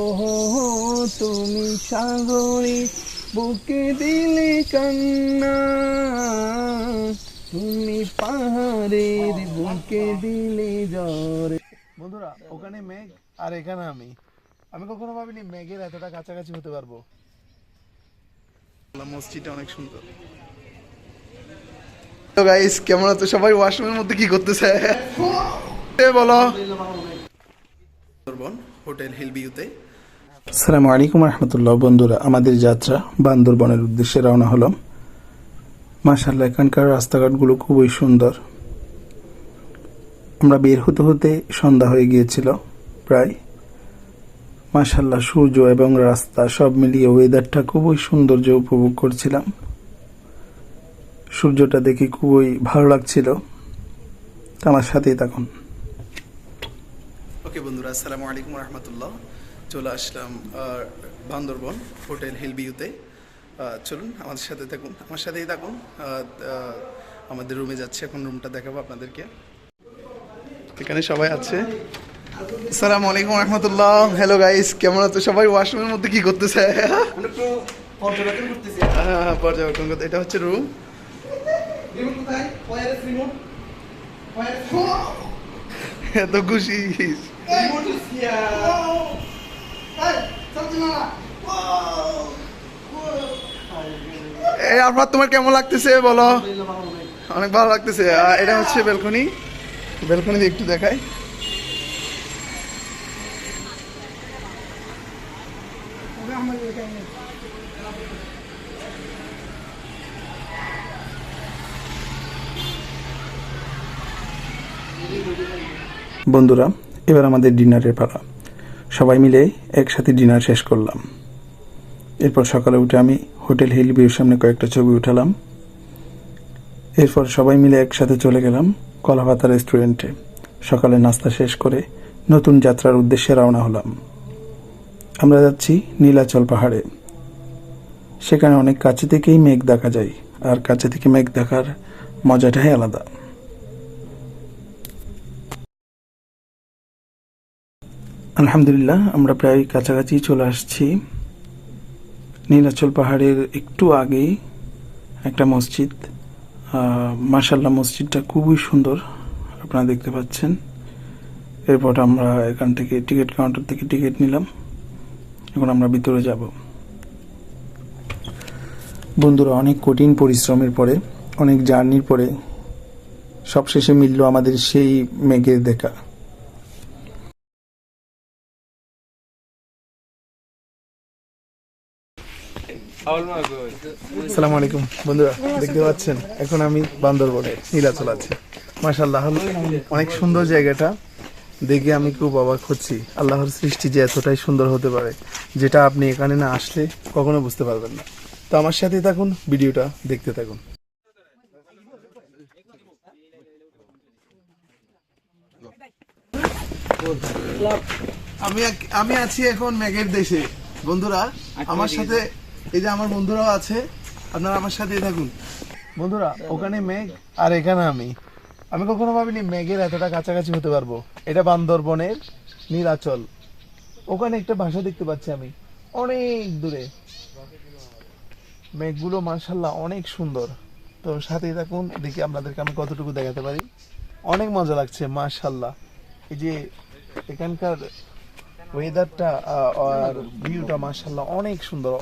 ওহো তুমি সাগরে বুকে দিলে কান্না। তুমি পাহাড়ের বুকে দিলে জ্বরে। বন্ধুরা ওখানে মেঘ আর এখানে আমি। আমি কখনো ভাবিনি মেঘের এতটা কাছাকাছি হতে পারব। মসজিদটা অনেক সুন্দর। তো গাইস কেমন আছো সবাই? ওয়াশরুমের মধ্যে কি করতেছে? বলো। সুন্দরবন হোটেল হিল ভিউতে আসসালামু আলাইকুম রহমতুল্লাহ। বন্ধুরা, আমাদের যাত্রা বান্দরবনের উদ্দেশ্যে রওনা হলাম। মাশাল্লাহ এখানকার রাস্তাঘাটগুলো খুবই সুন্দর। আমরা বের হতে হতে সন্ধ্যা হয়ে গিয়েছিল প্রায়। মাশাল্লাহ সূর্য এবং রাস্তা সব মিলিয়ে ওয়েদারটা খুবই সৌন্দর্য উপভোগ করছিলাম। সূর্যটা দেখে খুবই ভালো লাগছিল। আমার সাথেই থাকুন। ওকে বন্ধুরা, আসসালামু আলাইকুম রহমতুল্লাহ। চলে আসলাম বান্দরবন হোটেল হিল ভিউতে চলুন আমাদের সাথে থাকুন। আমার সাথেই থাকুন। আমাদের রুমে যাচ্ছে। এখন রুমটা দেখাবো আপনাদেরকে। এখানে সবাই আছে। আসসালামু আলাইকুম রহমতুল্লাহ। হ্যালো গাইস কেমন আছো? সবাই ওয়াশরুমের মধ্যে কি করতেছে? পর্যবেক্ষণ করতেছি। হ্যাঁ পর্যবেক্ষণ করতে এটা হচ্ছে রুম রিমোট কোথায়? ওয়ারলেস রিমোট ওয়ারলেস এত খুশি। এই আপনার তোমার কেমন লাগতেছে? বলো। অনেক ভালো লাগতেছে। এটা হচ্ছে বেলকনি। বেলকনি একটু দেখাই। বন্ধুরা, এবার আমাদের ডিনারের পালা। সবাই মিলে একসাথে ডিনার শেষ করলাম। এরপর সকালে উঠে আমি হোটেল হিল ভিউর সামনে কয়েকটা ছবি উঠালাম। এরপর সবাই মিলে একসাথে চলে গেলাম কলাপাতা রেস্টুরেন্টে। সকালে নাস্তা শেষ করে নতুন যাত্রার উদ্দেশ্যে রওনা হলাম। আমরা যাচ্ছি নীলাচল পাহাড়ে। সেখানে অনেক কাছে থেকেই মেঘ দেখা যায়, আর কাছে থেকে মেঘ দেখার মজাটাই আলাদা। আলহামদুলিল্লাহ, আমরা প্রায় কাছাকাছি চলে আসছি। নীলাচল পাহাড়ের একটু আগেই একটা মসজিদ। মার্শাল্লাহ মসজিদটা খুবই সুন্দর, আপনারা দেখতে পাচ্ছেন। এরপর আমরা এখান থেকে টিকিট কাউন্টার থেকে টিকিট নিলাম। এখন আমরা ভিতরে যাব। বন্ধুরা, অনেক কঠিন পরিশ্রমের পরে, অনেক জার্নির পরে সবশেষে মিলল আমাদের সেই মেঘের দেখা। আসসালামু আলাইকুম, বন্ধুরা, দেখতে পাচ্ছেন, এখন আমি বান্দরবনে, নীলাচল আছি। মাশাল্লাহ অনেক সুন্দর জায়গাটা। দেখে আমি খুব অবাক হচ্ছি। আল্লাহর সৃষ্টি যে এতটাই সুন্দর হতে পারে, যেটা আপনি এখানে না আসলে কখনো বুঝতে পারবেন না। তো আমার সাথে থাকুন, ভিডিওটা দেখতে থাকুন। আমি আমি আছি এখন মেঘের দেশে। বন্ধুরা, আমার সাথে এই যে আমার বন্ধুরাও আছে, আপনারা আমার সাথেই থাকুন। বন্ধুরা, ওখানে মেঘ আর এখানে আমি। আমি কখনো ভাবিনি মেঘের এতটা কাছাকাছি হতে পারব। এটা বান্দরবনের নীলাচল। ওখানে একটা ভাষা দেখতে পাচ্ছি আমি। অনেক দূরে। মেঘগুলো মার্শাল্লাহ অনেক সুন্দর। তো সাথেই থাকুন, দেখি আপনাদেরকে আমি কতটুকু দেখাতে পারি। অনেক মজা লাগছে মার্শাল্লাহ এই যে এখানকার ওয়েদারটা আর ভিউটা মার্শাল্লাহ অনেক সুন্দর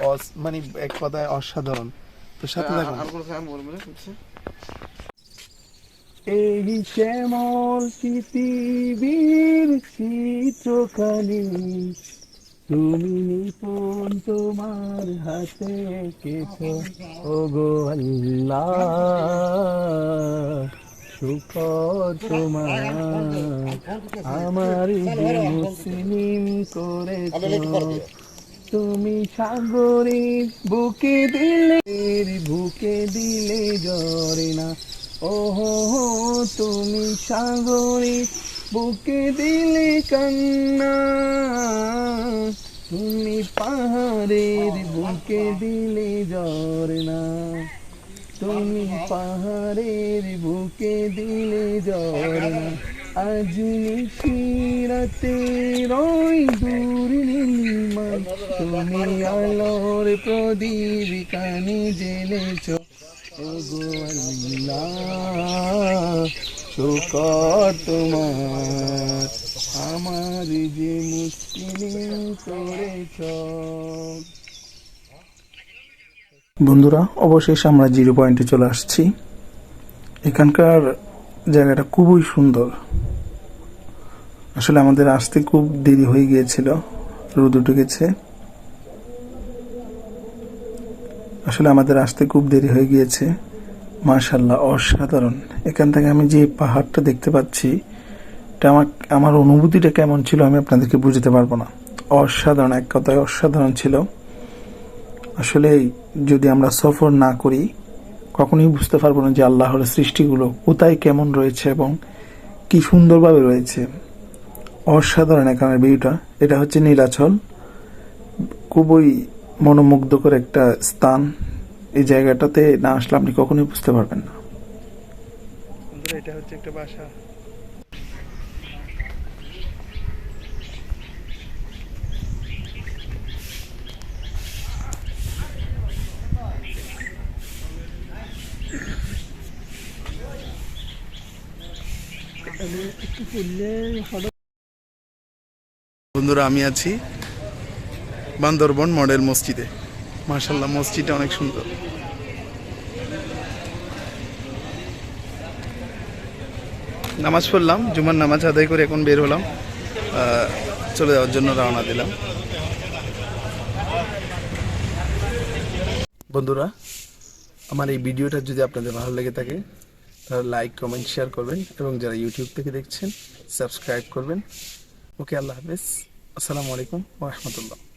মানে এক কথায় অসাধারণ। তো সাথে থাকুন। এই শ্যামল পৃথিবীর চিত্রখানি তুমি নিপুণ তোমার হাতে কেছ ও গো আল্লাহ। তোমার। আমার মুসলিম করেছ। তুমি সাগরের বুকে দিলে বুকে দিলে জরে না। ওহো, তুমি সাগরের বুকে দিলে কান্না। তুমি পাহাড়ের বুকে দিলে জরে না। তুমি পাহাড়ের বুকে দিলে না আজ নিশিরাতে রই দূর নীলিমায় তুমি আলোর প্রদীপ কানে জেলেছ। শুকর তোমার। আমার যে মুশকিল করেছ। বন্ধুরা, অবশেষে আমরা জিরো পয়েন্টে চলে আসছি। এখানকার জায়গাটা খুবই সুন্দর। আসলে আমাদের আসতে খুব দেরি হয়ে গিয়েছিল, রোদ উঠে গেছে। আসলে আমাদের আসতে খুব দেরি হয়ে গিয়েছে। মার্শাল্লাহ অসাধারণ। এখান থেকে আমি যে পাহাড়টা দেখতে পাচ্ছি, এটা আমার আমার অনুভূতিটা কেমন ছিল আমি আপনাদেরকে বুঝতে পারব না। অসাধারণ, এক কথায় অসাধারণ ছিল। আসলে যদি আমরা সফর না করি, কখনোই বুঝতে পারব না যে আল্লাহর সৃষ্টিগুলো কোথায় কেমন রয়েছে এবং কি সুন্দরভাবে রয়েছে। অসাধারণ এখানের ভিউটা এটা হচ্ছে নীলাচল। খুবই মনোমুগ্ধকর একটা স্থান। এই জায়গাটাতে না আসলে আপনি কখনোই বুঝতে পারবেন না। এটা হচ্ছে একটা বাসা। বন্ধুরা, আমি আছি বান্দরবন মডেল মসজিদে। মার্শাল্লাহ মসজিদটা অনেক সুন্দর। নামাজ পড়লাম, জুমার নামাজ আদায় করে এখন বের হলাম চলে যাওয়ার জন্য রওনা দিলাম। বন্ধুরা, আমার এই ভিডিওটা যদি আপনাদের ভালো লেগে থাকে তাহলে লাইক কমেন্ট শেয়ার করবেন এবং যারা ইউটিউব থেকে দেখছেন সাবস্ক্রাইব করবেন। ওকে আল্লাহ হাফেজ। আসসালামু আলাইকুম রহমতুল্লাহ।